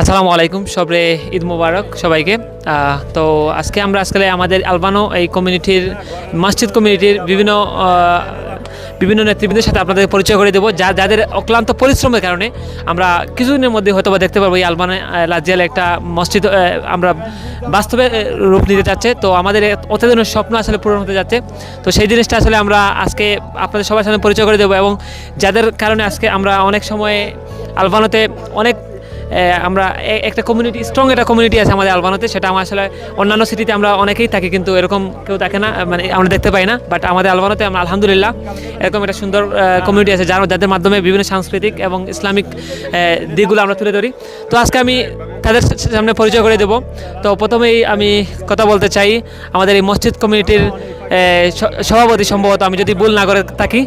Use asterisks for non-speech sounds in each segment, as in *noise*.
আসসালামু আলাইকুম, সবরে ঈদ মুবারক সবাইকে। তো আজকে আমরা আজকে আমাদের আলবানো এই কমিউনিটির, মসজিদ কমিউনিটির বিভিন্ন বিভিন্ন নেতৃবৃন্দের সাথে আপনাদের পরিচয় করে দেবো, যা যাদের অক্লান্ত পরিশ্রমের কারণে আমরা কিছুদিনের মধ্যে হয়তো বা দেখতে পারব এই আলবানে লাজিয়াল একটা মসজিদ আমরা বাস্তবে রূপ নিতে যাচ্ছে। তো আমাদের অত্যদিনের স্বপ্ন আসলে পূরণ হতে যাচ্ছে। তো সেই জিনিসটা আসলে আমরা আজকে আপনাদের সবার সাথে পরিচয় করে দেবো এবং যাদের কারণে আজকে আমরা অনেক সময় আলবানোতে অনেক আমরা একটা কমিউনিটি স্ট্রং একটা কমিউনিটি আছে আমাদের আলবানোতে, সেটা আমার আসলে অন্যান্য সিটিতে আমরা অনেকেই থাকি, কিন্তু এরকম কেউ থাকে না মানে আমরা দেখতে পাই না বাট আমাদের আলবানোতে আমরা আলহামদুলিল্লাহ এরকম একটা সুন্দর কমিউনিটি আছে, যার যাদের মাধ্যমে বিভিন্ন সাংস্কৃতিক এবং ইসলামিক দিকগুলো আমরা তুলে ধরি। তো আজকে আমি তাদের সামনে পরিচয় করে দেব। তো প্রথমেই আমি কথা বলতে চাই, আমাদের এই মসজিদ কমিউনিটির সভাপতি সম্ভবত, আমি যদি ভুল না করে থাকি,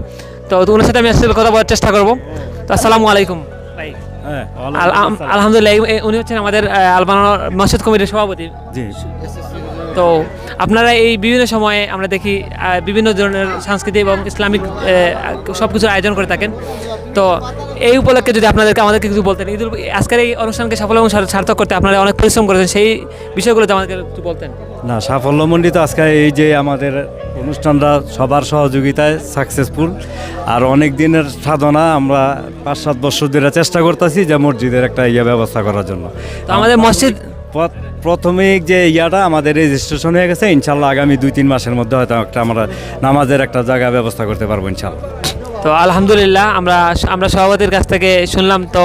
তো ওনার সাথে আমি আসলে কথা বলার চেষ্টা করব। তো আসসালামু আলাইকুম। ভাই আলহামদুলিল্লাহ এই- এই- উনি হচ্ছেন আমাদের আহ, আলবানো মসজিদ কমিটির সভাপতি। জি। তো আপনারা এই বিভিন্ন সময়ে আমরা দেখি বিভিন্ন ধরনের সাংস্কৃতিক এবং ইসলামিক সব কিছুর আয়োজন করে থাকেন। তো এই উপলক্ষে যদি আপনাদেরকে আমাদেরকে কিছু বলতেন ঈদুল আজকের এই অনুষ্ঠানকে সাফল্য এবং সার্থক করতে আপনারা অনেক পরিশ্রম করেছেন সেই বিষয়গুলোতে আমাদেরকে একটু বলতেন। না সাফল্যমণ্ডিত আজকে এই যে আমাদের অনুষ্ঠানটা সবার সহযোগিতায় সাকসেসফুল আর অনেক দিনের সাধনা আমরা পাঁচ সাত বছর ধরে চেষ্টা করতেছি যে মসজিদের একটা ইয়ে ব্যবস্থা করার জন্য। তো আমাদের মসজিদ প্র- প্রাথমিক যে ইয়াটা আমাদের রেজিস্ট্রেশন হয়ে গেছে ইনশাল্লাহ আগামী দুই তিন মাসের মধ্যে হয়তো একটা আমরা নামাজের একটা জায়গা ব্যবস্থা করতে পারব ইনশাল্লাহ। তো আলহামদুলিল্লাহ আমরা আমরা সভাপতির কাছ থেকে শুনলাম তো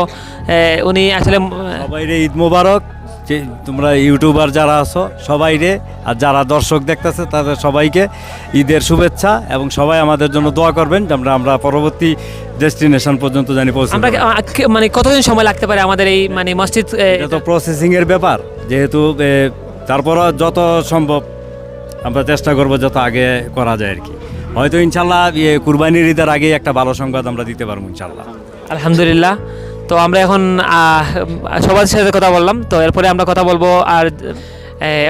উনি আসলে সবাইরে ঈদ মোবারক যে তোমরা ইউটিউবার যারা আছো সবাইরে আর যারা দর্শক দেখতেছে তাদের সবাইকে ঈদের শুভেচ্ছা এবং সবাই আমাদের জন্য দোয়া করবেন আমরা আমরা পরবর্তী ডেস্টিনেশন পর্যন্ত জানি আমরা কি- মানে কতদিন সময় লাগতে পারে আমাদের এই মানে মসজিদ এটা তো প্রসেসিং এর ব্যাপার। যেহেতু তারপরও যত সম্ভব আমরা চেষ্টা করব যত আগে করা যায় আর কি। হয়তো ইনশাল্লাহ ইয়ে কুরবানির ঈদের আগে একটা ভালো সংবাদ আমরা দিতে পারব ইনশাল্লাহ। আলহামদুলিল্লাহ। তো আমরা এখন সবার সাথে কথা বললাম, তো এরপরে আমরা কথা বলব আর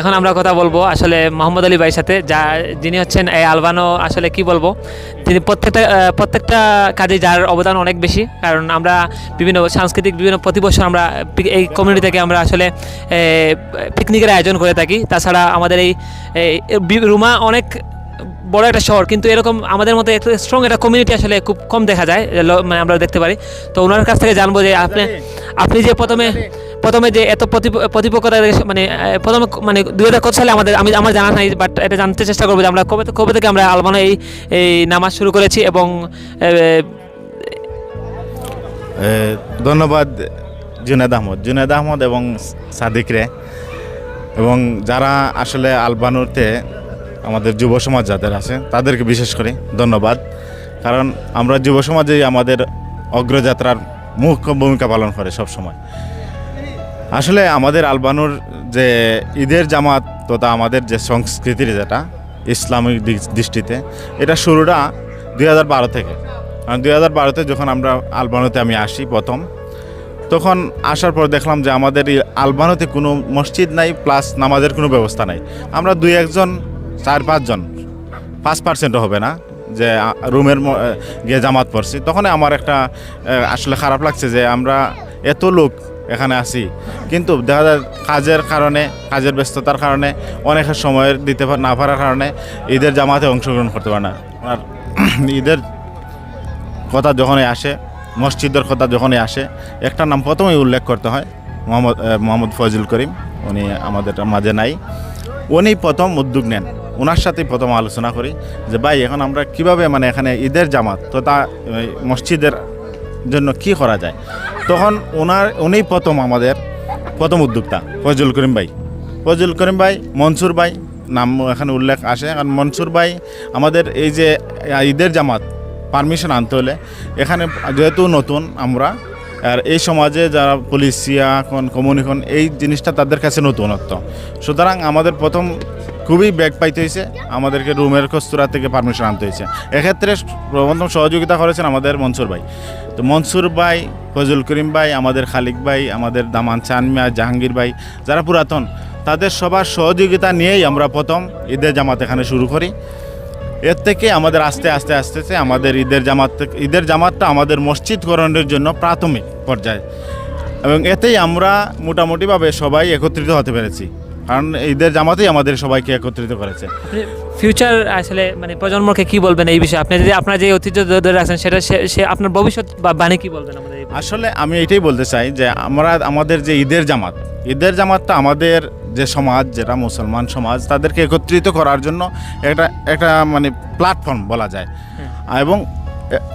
এখন আমরা কথা বলব আসলে মোহাম্মদ আলী ভাইয়ের সাথে যা যিনি হচ্ছেন এই আলবানো আসলে কি বলব তিনি প্রত্যেকটা প্রত্যেকটা কাজে যার অবদান অনেক বেশি কারণ আমরা বিভিন্ন সাংস্কৃতিক বিভিন্ন প্রতি বছর আমরা এই কমিউনিটি থেকে আমরা আসলে পিকনিকের আয়োজন করে থাকি। তাছাড়া আমাদের এই এই রুমা অনেক বড় একটা শহর কিন্তু এরকম আমাদের মতো একটা স্ট্রং একটা কমিউনিটি আসলে খুব কম দেখা যায় মানে আমরা দেখতে পারি। তো ওনার কাছ থেকে জানব যে আপনি আপনি যে প্রথমে প্রথমে যে এত প্রতিপ- প্রতিপক্ষতা মানে প্রথমে মানে দু হাজার কত সালে আমাদের আমি আমার জানা নাই বাট এটা জানতে চেষ্টা করব যে আমরা কবে কবে থেকে আমরা আলমানো এই এই নামাজ শুরু করেছি এবং ধন্যবাদ জুনেদ আহমদ। জুনেদ আহমদ এবং সাদিক রে। এবং যারা আসলে আলবানুতে আমাদের যুব সমাজ যাদের আছে, তাদেরকে বিশেষ করে ধন্যবাদ। কারণ আমরা যুব সমাজেই আমাদের অগ্রযাত্রার মুখ্য ভূমিকা পালন করে সব সময় আসলে আমাদের আলবানুর যে ঈদের জামাত তথা আমাদের যে সংস্কৃতির যেটা, ইসলামিক দৃষ্টিতে, এটা শুরুটা দুই হাজার বারো থেকে। কারণ দুই হাজার বারোতে যখন আমরা আলবানুতে আমি আসি প্রথম, তখন আসার পর দেখলাম যে আমাদের আলবানুতে কোনো মসজিদ নাই, প্লাস নামাজের কোনো ব্যবস্থা নাই। আমরা দুই একজন, চার পাঁচজন, পাঁচ পার্সেন্টও হবে না, যে রুমের গিয়ে জামাত পড়ছি। তখন আমার একটা আসলে খারাপ লাগছে যে আমরা এত লোক এখানে আছি। কিন্তু দেখা যায় কাজের কারণে, কাজের ব্যস্ততার কারণে অনেকের সময় দিতে না পারার কারণে ঈদের জামাতে অংশগ্রহণ করতে পারে না। আর *clears throat* ঈদের কথা যখনই আসে, মসজিদের কথা যখনই আসে, একটা নাম প্রথমেই উল্লেখ করতে হয়, মোহাম্মদ মোহাম্মদ ফজল করিম। উনি আমাদের মাঝে নাই। উনি প্রথম উদ্যোগ নেন। ওনার সাথেই প্রথম আলোচনা করি যে, ভাই, এখন আমরা কীভাবে মানে এখানে ঈদের জামাত তথা মসজিদের জন্য কি করা যায়? তখন ওনার উনি প্রথম আমাদের প্রথম উদ্যোক্তা ফজল করিম ভাই। ফজল করিম ভাই, মনসুর ভাই, নাম এখানে উল্লেখ আসে। কারণ মনসুর ভাই আমাদের এই যে, ঈদের জামাত, পারমিশন আনতে হলে এখানে যেহেতু নতুন আমরা, আর এই সমাজে যারা পুলিশিয়া কোন কমিউনিকন এই জিনিসটা তাদের কাছে নতুনত্ব। সুতরাং আমাদের প্রথম খুবই ব্যাগ পাইতে হয়েছে। আমাদেরকে রুমের কস্তুরা থেকে পারমিশন আনতে হয়েছে। এক্ষেত্রে প্রথম সহযোগিতা করেছেন আমাদের মনসুর ভাই। তো মনসুর ভাই ফজল করিম ভাই, আমাদের খালিক ভাই, আমাদের দামান চানমিয়া, জাহাঙ্গীর ভাই, যারা পুরাতন, তাদের সবার সহযোগিতা নিয়েই আমরা প্রথম ঈদের জামাত এখানে শুরু করি। এর থেকে আমাদের আস্তে আস্তে আস্তে আস্তে আমাদের ঈদের জামাত ঈদের জামাতটা আমাদের মসজিদকরণের জন্য প্রাথমিক পর্যায়ে। এবং এতেই আমরা মোটামুটিভাবে সবাই একত্রিত হতে পেরেছি। কারণ ঈদের জামাতেই আমাদের সবাইকে একত্রিত করেছে। ফিউচার আসলে মানে প্রজন্মকে কি বলবেন এই বিষয়ে? আপনি যদি আপনার যে ঐতিহ্য ধরে- রাখছেন সেটা সে- আপনার ভবিষ্যৎ বা বাণী কি বলবেন আমাদের আসলে আমি এটাই বলতে চাই যে আমরা আমাদের যে ঈদের জামাত ঈদের জামাতটা আমাদের যে সমাজ যেটা মুসলমান সমাজ তাদেরকে একত্রিত করার জন্য একটা একটা মানে প্ল্যাটফর্ম বলা যায়। এবং এ,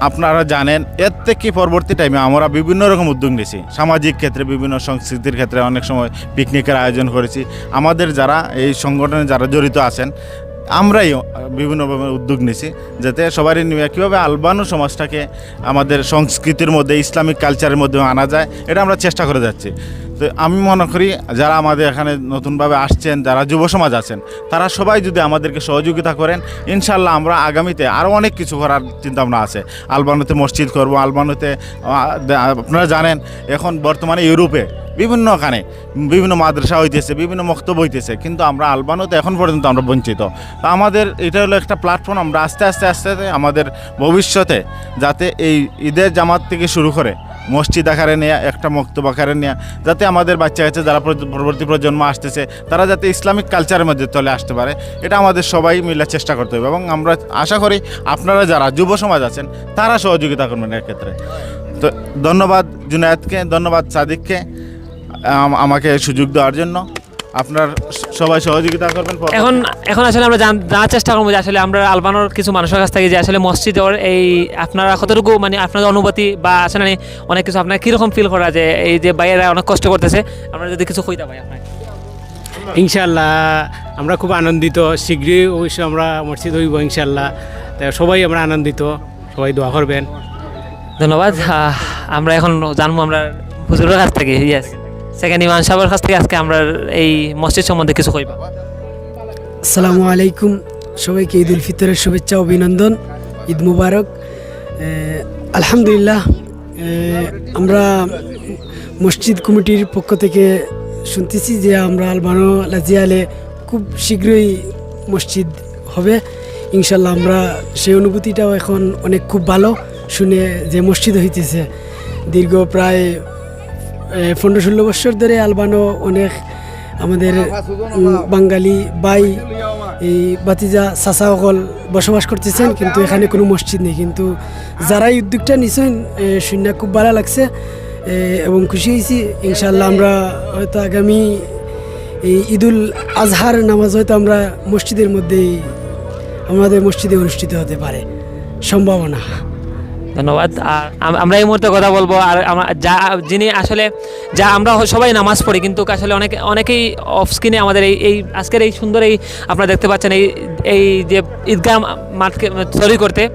আপনারা জানেন, এর থেকে পরবর্তী টাইমে আমরা বিভিন্ন রকম উদ্যোগ নিয়েছি। সামাজিক ক্ষেত্রে, বিভিন্ন সংস্কৃতির ক্ষেত্রে অনেক সময় পিকনিকের আয়োজন করেছি। আমাদের যারা, এই সংগঠনে যারা জড়িত আছেন, আমরাই বিভিন্নভাবে উদ্যোগ নিয়েছি, যাতে সবারই নিয়ে কীভাবে আলবানু সমাজটাকে আমাদের সংস্কৃতির মধ্যে, ইসলামিক কালচারের মধ্যে আনা যায়, এটা আমরা চেষ্টা করে যাচ্ছি। তো আমি মনে করি যারা আমাদের এখানে নতুনভাবে আসছেন, যারা যুব সমাজ আছেন, তারা সবাই যদি আমাদেরকে সহযোগিতা করেন, ইনশাল্লাহ আমরা আগামীতে আরও অনেক কিছু করার চিন্তাভাবনা আছে। আলবানুতে মসজিদ করব, আলবানুতে আপনারা জানেন, এখন বর্তমানে ইউরোপে বিভিন্ন ওখানে বিভিন্ন মাদ্রাসা হইতেছে, বিভিন্ন মক্তব্য হইতেছে, কিন্তু আমরা আলবানুতে এখন পর্যন্ত আমরা বঞ্চিত। তা আমাদের, এটা হলো একটা প্ল্যাটফর্ম আমরা আস্তে আস্তে আস্তে আস্তে আমাদের ভবিষ্যতে যাতে এই ঈদের জামাত থেকে শুরু করে মসজিদ আকারে নেয়া, একটা মক্তব আকারে নেয়া, যাতে আমাদের বাচ্চা কাছে যারা পরবর্তী প্রজন্ম আসতেছে, তারা যাতে ইসলামিক কালচারের মধ্যে চলে আসতে পারে, এটা আমাদের সবাই মিলে চেষ্টা করতে হবে এবং আমরা আশা করি আপনারা যারা যুব সমাজ আছেন, তারা সহযোগিতা করবেন এর ক্ষেত্রে তো ধন্যবাদ জুনায়েদকে, ধন্যবাদ সাদিককে আমাকে সুযোগ দেওয়ার জন্য। আপনার সবাই সহযোগিতা করবেন এখন এখন আসলে আমরা জান- জানার চেষ্টা করব যে আসলে আমরা আলবানোর কিছু মানুষের কাছ থেকে যে আসলে মসজিদের এই আপনারা কতটুকু মানে আপনাদের অনুভূতি বা আসলে অনেক কিছু আপনার কীরকম ফিল করা যে এই যে বাইরেরা অনেক কষ্ট করতেছে? আমরা যদি কিছু কইতে পাই আপনাকে। ইনশাল্লাহ আমরা খুব আনন্দিত। শীঘ্রই অবশ্য আমরা মসজিদ হইব ইনশাল্লাহ তা সবাই আমরা আনন্দিত। সবাই দোয়া করবেন। ধন্যবাদ। আমরা এখন জানব আমরা হুজুরের কাছ থেকে ইয়েস সেকেন্ড ইমান সাহেবের কাছ থেকে আজকে আমরা এই মসজিদ সম্বন্ধে কিছু কইবা। আসসালামু আলাইকুম। সবাইকে ঈদ উল ফিতরের শুভেচ্ছা, অভিনন্দন, ঈদ মুবারক। আলহামদুলিল্লাহ আমরা মসজিদ কমিটির পক্ষ থেকে শুনতেছি যে আমরা আলবানো লাজিয়ালে খুব শীঘ্রই মসজিদ হবে। ইনশাল্লাহ আমরা সেই অনুভূতিটাও এখন অনেক খুব ভালো শুনে যে মসজিদ হইতেছে। দীর্ঘ প্রায় পনেরো ষোলো বছর ধরে আলবানো অনেক আমাদের বাঙালি বাই এই বাতিজা চাচা সকল বসবাস করতেছেন কিন্তু এখানে কোনো মসজিদ নেই। কিন্তু যারা এই উদ্যোগটা নিছেন এ, শুনে খুব ভালো লাগছে এবং খুশি হয়েছি। ইনশাল্লাহ আমরা হয়তো আগামী এই ঈদুল আজহার নামাজ হয়তো আমরা মসজিদের মধ্যেই আমাদের মসজিদে অনুষ্ঠিত হতে পারে। সম্ভাবনা। ধন্যবাদ। আর আমরা এই মুহূর্তে কথা বলব, আর যা যিনি আসলে, যা আমরা সবাই নামাজ পড়ি, কিন্তু আসলে অনেকে অনেকেই অফ স্ক্রিনে আমাদের এই এই আজকের এই সুন্দর এই আপনারা দেখতে পাচ্ছেন এই এই যে ঈদগাহ মাঠকে তৈরি করতে,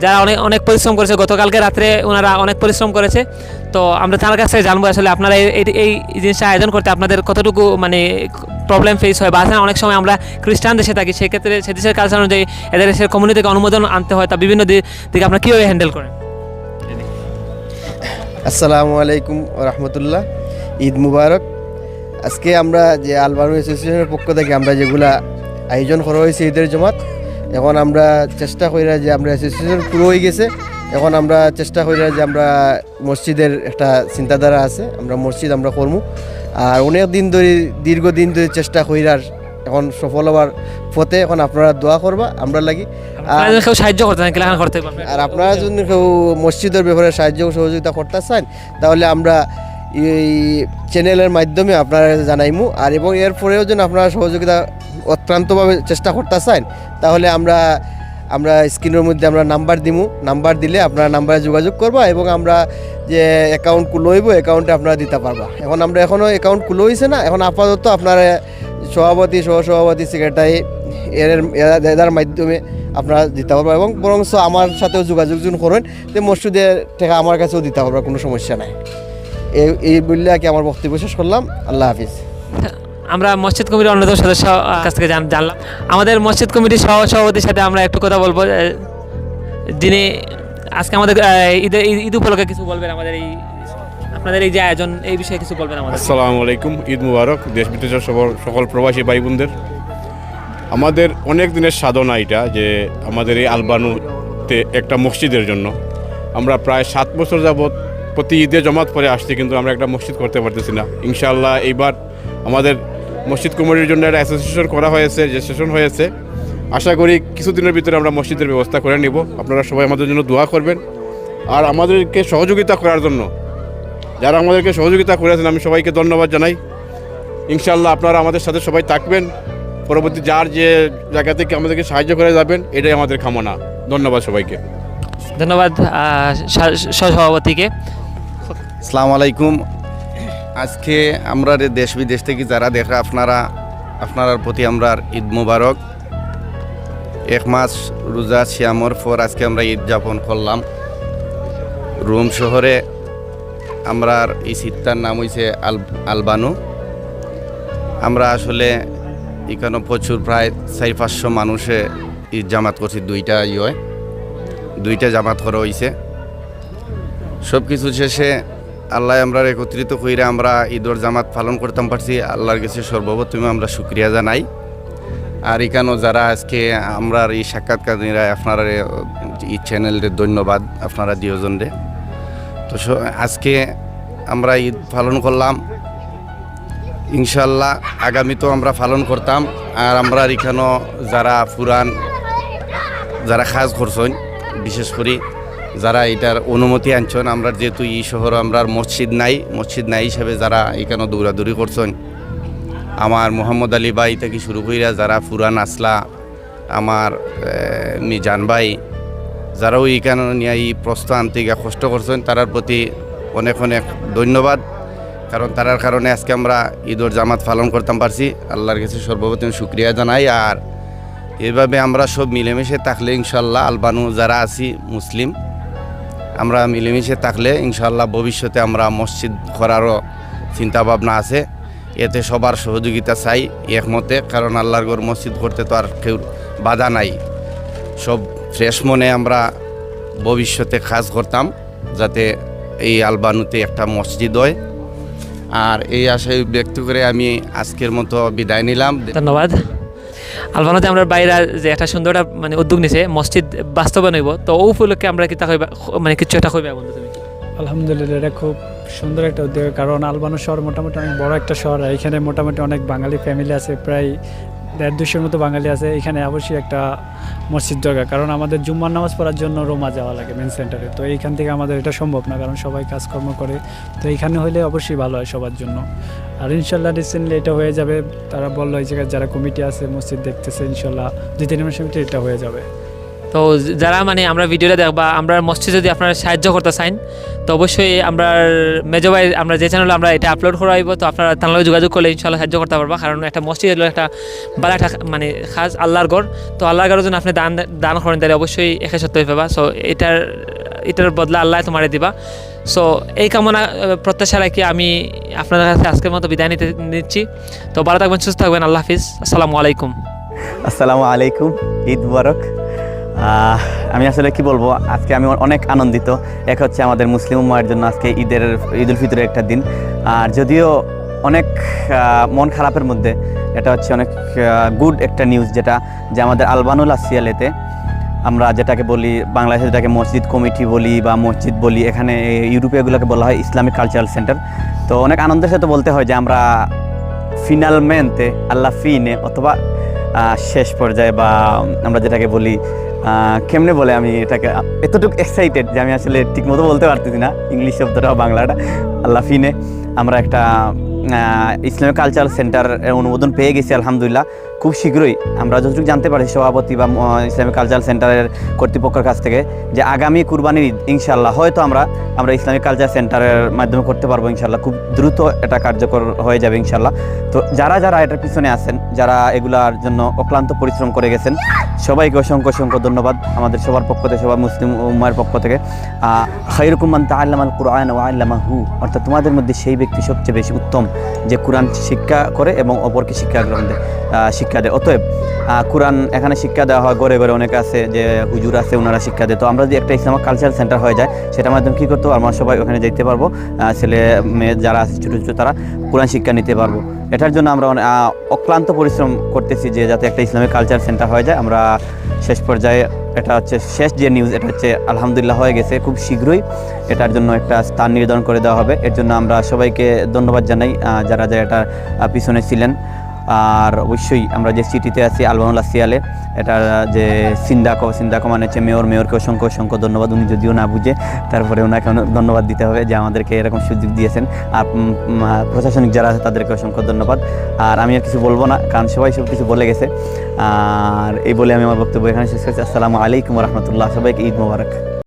যারা অনেক অনেক পরিশ্রম করেছে। গতকালকে রাত্রে ওনারা অনেক পরিশ্রম করেছে। তো আমরা তার কাছ থেকে জানব আসলে আপনারা এই এই- জিনিসটা আয়োজন করতে আপনাদের কতটুকু মানে প্রবলেম ফেস হয়? বা অনেক সময় আমরা খ্রিস্টান দেশে থাকি, সেক্ষেত্রে সে দেশের কালচার অনুযায়ী এদের দেশের কমিউনিটিকে অনুমোদন আনতে হয়, তা বিভিন্ন দিক দিকে আপনারা কীভাবে হ্যান্ডেল করেন? আসসালামু আলাইকুম রহমতুল্লাহ। ঈদ মুবারক। আজকে আমরা যে আলবানু অ্যাসোসিয়েশনের পক্ষ থেকে আমরা যেগুলা আয়োজন করা হয়েছে ঈদের জমাত, এখন আমরা চেষ্টা করি যে আমরা অ্যাসোসিয়েশন পুরো হয়ে গেছে, এখন আমরা চেষ্টা করি যে আমরা মসজিদের একটা চিন্তাধারা আছে, আমরা মসজিদ আমরা করব আর অনেক দিন ধরে, দীর্ঘদিন ধরে চেষ্টা কইরার এখন সফল হওয়ার পথে এখন আপনারা দোয়া করবা আমরা লাগি। কেউ সাহায্য করতে চান করতে পারবেন। আর আপনারা যদি কেউ মসজিদের ব্যাপারে সাহায্য ও সহযোগিতা করতে চান তাহলে আমরা এই চ্যানেলের মাধ্যমে আপনারা জানাইমু। আর এবং এর পরেও যেন আপনারা সহযোগিতা অত্যন্তভাবে চেষ্টা করতে চান তাহলে আমরা আমরা স্ক্রিনের মধ্যে আমরা নাম্বার দিমু। নাম্বার দিলে আপনারা নাম্বারে যোগাযোগ করবা এবং আমরা যে অ্যাকাউন্ট খুলইব অ্যাকাউন্টে আপনারা দিতে পারবা। এখন আমরা এখনও অ্যাকাউন্ট খুলে হয়েছে না এখন আপাতত আপনারা সভাপতি সহসভাপতি সেক্রেটারি এর এদের মাধ্যমে আপনারা দিতে পারবেন এবং বরঞ্চ আমার সাথেও যোগাযোগ যখন করেন যে মসজিদের টাকা আমার কাছেও দিতে পারবে, কোনো সমস্যা নাই। এই এই বললে আর কি আমার বক্তব্য শেষ করলাম? আল্লাহ হাফিজ। আমরা মসজিদ কমিটির অন্যতম সদস্য কাছ থেকে জান- জানলাম। আমাদের মসজিদ কমিটির সহ সভাপতির সাথে আমরা একটু কথা বলব যিনি আজকে আমাদের ঈদের, ঈদ- ঈদ উপলক্ষে কিছু বলবেন আমাদের এই আপনাদের এই যে আয়োজন, এই বিষয়ে কিছু বলবেন আমাদের? আসসালামু আলাইকুম, ঈদ মুবারক, দেশ বিদেশের সকল প্রবাসী ভাই বোনদের আমাদের অনেক দিনের সাধনা এটা যে আমাদের এই আলবানুতে একটা মসজিদের জন্য। আমরা প্রায় সাত বছর যাবৎ প্রতি ঈদে জমাত পরে আসছি, কিন্তু আমরা একটা মসজিদ করতে পারতেছি না। ইনশাআল্লাহ এইবার আমাদের মসজিদ কমিটির জন্য একটা অ্যাসোসিয়েশন করা হয়েছে রেজিস্ট্রেশন হয়েছে। আশা করি কিছুদিনের ভিতরে আমরা মসজিদের ব্যবস্থা করে নিব। আপনারা সবাই আমাদের জন্য দোয়া করবেন। আর আমাদেরকে সহযোগিতা করার জন্য যারা আমাদেরকে সহযোগিতা করেছেন আমি সবাইকে ধন্যবাদ জানাই। ইনশাল্লাহ আপনারা আমাদের সাথে সবাই থাকবেন। পরবর্তী যার যে জায়গা থেকে আমাদেরকে সাহায্য করে যাবেন এটাই আমাদের কামনা। ধন্যবাদ সবাইকে। ধন্যবাদ সহসভাপতিকে। আসসালামু আলাইকুম। আজকে আমরা রে দেশ বিদেশ থেকে যারা দেখে আপনারা আপনার প্রতি আমরা ঈদ মুবারক। এক মাস রোজা শ্যামর পর আজকে আমরা ঈদ যাপন করলাম। রোম শহরে আমরা এই শীতটার নাম হয়েছে আল, আলবানু। আমরা আসলে এখানে প্রচুর প্রায় চারি, পাঁচশো মানুষে ঈদ জামাত করছি, দুইটা ইয়ে দুইটা জামাত করা হয়েছে সব কিছু শেষে আল্লাহ আমরা একত্রিত কইরা আমরা ঈদর জামাত পালন করতাম পারছি। আল্লাহর কাছে সর্বপ্রথমে আমরা শুক্রিয়া জানাই। আর এখানেও যারা আজকে আমরা এই সাক্ষাৎকারীরা আপনারা, এই চ্যানেলের ধন্যবাদ আপনারা দুজনরে তো আজকে আমরা ঈদ পালন করলাম। ইনশাল্লাহ আগামী তো আমরা পালন করতাম। আর আমরা এখানেও যারা পুরান, যারা কাজ করছেন, বিশেষ করে যারা এটার অনুমতি আনছেন, আমরা যেহেতু এই শহর আমরা মসজিদ নাই মসজিদ নাই হিসাবে যারা এখানে দৌড়াদৌড়ি করছেন, আমার মোহাম্মদ আলী ভাই থেকে শুরু কইরা যারা পুরান আসলা, আমার মিজান ভাই যারাও এখানে নিয়ে এই প্রশ্ন আনতে গিয়ে কষ্ট করছেন, তারার প্রতি অনেক অনেক ধন্যবাদ। কারণ তারার কারণে আজকে আমরা ঈদর জামাত পালন করতাম পারছি। আল্লাহর কাছে সর্বপ্রথম শুক্রিয়া জানাই। আর এভাবে আমরা সব মিলেমিশে থাকলে ইনশাল্লাহ আলবানু যারা আছি, মুসলিম, আমরা মিলেমিশে থাকলে ইনশাল্লাহ ভবিষ্যতে আমরা মসজিদ করারও চিন্তা ভাবনা আছে। এতে সবার সহযোগিতা চাই, একমতে। কারণ আল্লাহর গড় মসজিদ করতে তো আর কেউ বাধা নাই। সব ফ্রেশ মনে আমরা ভবিষ্যতে কাজ করতাম যাতে এই আলবানুতে একটা মসজিদ হয়। আর এই আশায় ব্যক্ত করে আমি আজকের মতো বিদায় নিলাম। ধন্যবাদ। আলবানোতে আমরা বাইরে যে একটা সুন্দর একটা মানে উদ্যোগ নিছে মসজিদ বাস্তবায়ন হইব তো ও উপলক্ষে আমরা কিতা কইবা মানে কিছু একটা কইবা বন্ধু তুমি? আলহামদুলিল্লাহ এটা খুব সুন্দর একটা উদ্যোগ কারণ আলবানো শহর মোটামুটি অনেক বড় একটা শহর আর এখানে মোটামুটি অনেক বাঙালি ফ্যামিলি আছে প্রায় দেড় দুশোর মতো বাঙালি আছে, এখানে অবশ্যই একটা মসজিদ দরকার। কারণ আমাদের জুম্মার নামাজ পড়ার জন্য রোমা যাওয়া লাগে মেন সেন্টারে তো এইখান থেকে আমাদের এটা সম্ভব না, কারণ সবাই কাজকর্ম করে। তো এইখানে হলে অবশ্যই ভালো হয় সবার জন্য। আর ইনশাল্লাহ রিসেন্টলি এটা হয়ে যাবে। তারা বলল এই জায়গায় যারা কমিটি আছে, মসজিদ দেখতেছে, ইনশাল্লাহ দুই তিন মাসের ভিতরে এটা হয়ে যাবে। তো যারা মানে আমরা ভিডিওটা দেখবা আমরা মসজিদ যদি আপনারা সাহায্য করতে চান, তো অবশ্যই আমরা মেজো ভাই, আমরা যে চ্যানেলে আমরা এটা আপলোড করা হইব, তো আপনারা তার লগে যোগাযোগ করলে ইনশাল্লাহ সাহায্য করতে পারবা। কারণ একটা মসজিদ হলো একটা বালা একটা মানে খাস আল্লাহর গড় তো আল্লাহর গড়ের জন্য আপনি দান দান করেন, তাহলে অবশ্যই একে সত্য হয়ে পাবা সো এটার এটার বদলা আল্লাহ তোমারে দিবা। সো এই কামনা প্রত্যাশা রাখি আমি আপনাদের কাছে আজকের মতো বিদায় নিতে নিচ্ছি। তো ভালো থাকবেন, সুস্থ থাকবেন। আল্লাহ হাফিজ। আসসালামু আলাইকুম। আসসালামু আলাইকুম। ঈদ মুবারক। আমি আসলে কি বলব, আজকে আমি অনেক আনন্দিত। এক হচ্ছে আমাদের মুসলিম উম্মার জন্য আজকে ঈদের, ঈদুল ফিতরের একটা দিন। আর যদিও অনেক মন খারাপের মধ্যে, এটা হচ্ছে অনেক গুড একটা নিউজ যেটা, যে আমাদের আলবানুল আসিয়ালেতে আমরা যেটাকে বলি, বাংলাদেশে যেটাকে মসজিদ কমিটি বলি বা মসজিদ বলি, এখানে ইউরোপে এগুলোকে বলা হয় ইসলামিক কালচারাল সেন্টার। তো অনেক আনন্দের সাথে বলতে হয় যে আমরা ফিনাল ফিনালমেন্টে আল্লাহ ফিনে অথবা শেষ পর্যায়ে বা আমরা যেটাকে বলি কেমনে বলে আমি এটাকে? এতটুকু এক্সাইটেড যে আমি আসলে ঠিকমতো বলতে পারতেছি না ইংলিশ শব্দটা বাংলাটা। আল্লাহ ফিনে। আমরা একটা ইসলামিক কালচারাল সেন্টার অনুমোদন পেয়ে গেছি, আলহামদুলিল্লাহ। খুব শীঘ্রই আমরা যতটুকু জানতে পারি সভাপতি বা ইসলামিক কালচারাল সেন্টারের কর্তৃপক্ষের কাছ থেকে যে আগামী কুরবানির ঈদ ইনশাল্লাহ হয়তো আমরা আমরা ইসলামিক কালচার সেন্টারের মাধ্যমে করতে পারব ইনশাল্লাহ খুব দ্রুত এটা কার্যকর হয়ে যাবে ইনশাল্লাহ তো যারা যারা এটার পিছনে আছেন, যারা এগুলার জন্য অক্লান্ত পরিশ্রম করে গেছেন, সবাইকে অসংখ্য অসংখ্য ধন্যবাদ। আমাদের সবার পক্ষ থেকে, সবার মুসলিম উম্মার পক্ষ থেকে খৈরকুমান তাল্লাম আল কুরআন ও আল্লামা হু অর্থাৎ তোমাদের মধ্যে সেই ব্যক্তি সবচেয়ে বেশি উত্তম, যে কোরআন শিক্ষা করে এবং অপরকে শিক্ষা গ্রহণ দেয়। শিক্ষা দেয়। অতএব কোরআন এখানে শিক্ষা দেওয়া হয় ঘরে ঘরে অনেকে আছে যে হুজুর আছে ওনারা শিক্ষা দেয়। তো আমরা যদি একটা ইসলামিক কালচারাল সেন্টার হয়ে যায় সেটার মাধ্যমে কী করতে আমরা সবাই ওখানে যেতে পারব। ছেলে মেয়ে যারা আছে ছোটো ছোটো তারা কোরআন শিক্ষা নিতে পারব। এটার জন্য আমরা অনে- আহ, অক্লান্ত পরিশ্রম করতেছি যে যাতে একটা ইসলামিক কালচার সেন্টার হয়ে যায়। আমরা শেষ পর্যায়ে এটা হচ্ছে শেষ যে নিউজ এটা হচ্ছে আলহামদুলিল্লাহ হয়ে গেছে। খুব শীঘ্রই এটার জন্য একটা স্থান নির্ধারণ করে দেওয়া হবে। এর জন্য আমরা সবাইকে ধন্যবাদ জানাই যারা যারা এটা পিছনে ছিলেন। আর অবশ্যই আমরা যে সিটিতে আছি আলবানুল্লাহ সিয়ালে এটা যে সিন্দাকো সিন্দাকো মানে হচ্ছে মেয়র, মেয়রকে অসংখ্য অসংখ্য ধন্যবাদ। উনি যদিও না বুঝে, তারপরে ওনাকে ধন্যবাদ দিতে হবে যে আমাদেরকে এরকম সুযোগ দিয়েছেন। আর প্রশাসনিক যারা আছে তাদেরকে অসংখ্য ধন্যবাদ। আর আমি আর কিছু বলব না, কারণ সবাই সব কিছু বলে গেছে। আর এই বলে আমি আমার বক্তব্য এখানে শেষ করছি। আসসালামু আলাইকুম রহমতুল্লাহ। সবাইকে ঈদ মোবারক।